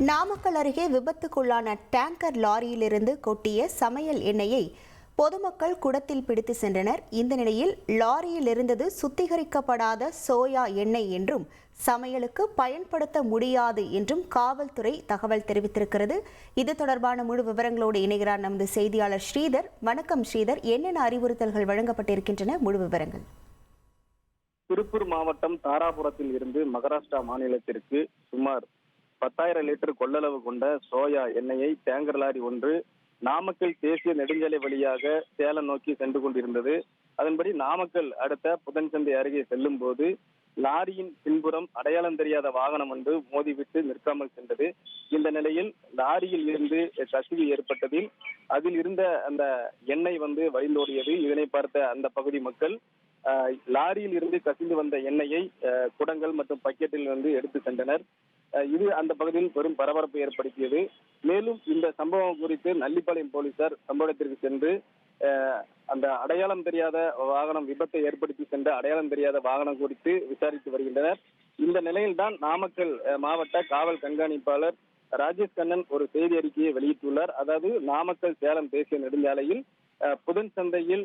நாமக்கல் அருகே விபத்துக்குள்ளான டேங்கர் லாரியிலிருந்து கொட்டிய சமையல் எண்ணெயை பொதுமக்கள் குடத்தில் பிடித்து சென்றனர். இந்த நிலையில் லாரியில் இருந்தது சுத்திகரிக்கப்படாத சோயா எண்ணெய் என்றும் சமையலுக்கு பயன்படுத்த முடியாது என்றும் காவல்துறை தகவல் தெரிவித்திருக்கிறது. இது தொடர்பான முழு விவரங்களோடு இணைகிறார் நமது செய்தியாளர் ஸ்ரீதர். வணக்கம் ஸ்ரீதர். என்னென்ன அறிவுறுத்தல்கள் வழங்கப்பட்டிருக்கின்றன? முழு விவரங்கள். திருப்பூர் மாவட்டம் தாராபுரத்தில் இருந்து மகாராஷ்டிரா மாநிலத்திற்கு சுமார் பத்தாயிரம் லிட்டர் கொள்ளளவு கொண்ட சோயா எண்ணெயை டேங்கர் லாரி ஒன்று நாமக்கல் தேசிய நெடுஞ்சாலை வழியாக சேலம் நோக்கி சென்று கொண்டிருந்தது. அதன்படி நாமக்கல் அடுத்த புதன்சந்தை அருகே செல்லும் போது லாரியின் பின்புறம் அடையாளம் தெரியாத வாகனம் ஒன்று மோதிவிட்டு நிற்காமல் சென்றது. இந்த நிலையில் லாரியில் இருந்து கசிவு ஏற்பட்டதில் அதில் இருந்த அந்த எண்ணெய் வந்து வழிந்தோடியது. இதனை பார்த்த அந்த பகுதி மக்கள் ஆஹ், லாரியில் இருந்து கசிந்து வந்த எண்ணெயை குடங்கள் மற்றும் பக்கெட்டில் வந்து எடுத்து சென்றனர். இது அந்த பகுதியில் பெரும் பரபரப்பை ஏற்படுத்தியது. மேலும் இந்த சம்பவம் குறித்து நல்லிப்பாளையம் போலீசார் சம்பவ இடத்திற்கு சென்று அந்த அடையாளம் தெரியாத வாகனம் விபத்தை ஏற்படுத்தி சென்ற அடையாளம் தெரியாத வாகனம் குறித்து விசாரித்து வருகின்றனர். இந்த நிலையில்தான் நாமக்கல் மாவட்ட காவல் கண்காணிப்பாளர் ராஜேஷ் கண்ணன் ஒரு செய்தி அறிக்கையை வெளியிட்டுள்ளார். அதாவது நாமக்கல் சேலம் தேசிய நெடுஞ்சாலையில் புதன் சந்தையில்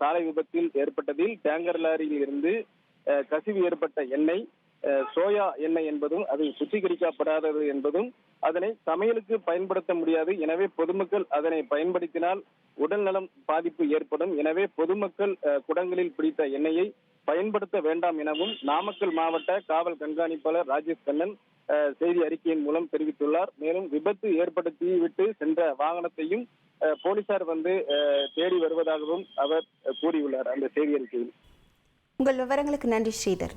சாலை விபத்தில் ஏற்பட்டதில் டேங்கர் லாரியில் இருந்து கசிவு ஏற்பட்ட எண்ணெய் சோயா எண்ணெய் என்பதும் அது சுத்திகரிக்கப்படாதது என்பதும் அதனை சமையலுக்கு பயன்படுத்த முடியாது. எனவே பொதுமக்கள் அதனை பயன்படுத்தினால் உடல்நலம் பாதிப்பு ஏற்படும். எனவே பொதுமக்கள் குடங்களில் பிடித்த எண்ணெயை பயன்படுத்த வேண்டாம் எனவும் நாமக்கல் மாவட்ட காவல் கண்காணிப்பாளர் ராஜேஷ் கண்ணன் அஹ், செய்தி அறிக்கையின் மூலம் தெரிவித்துள்ளார். மேலும் விபத்து ஏற்படுத்தி விட்டு சென்ற வாகனத்தையும் அஹ், போலீசார் வந்து தேடி வருவதாகவும் அவர் கூறியுள்ளார். அந்த செய்தி அறிக்கையில். உங்கள் விவரங்களுக்கு நன்றி ஸ்ரீதர்.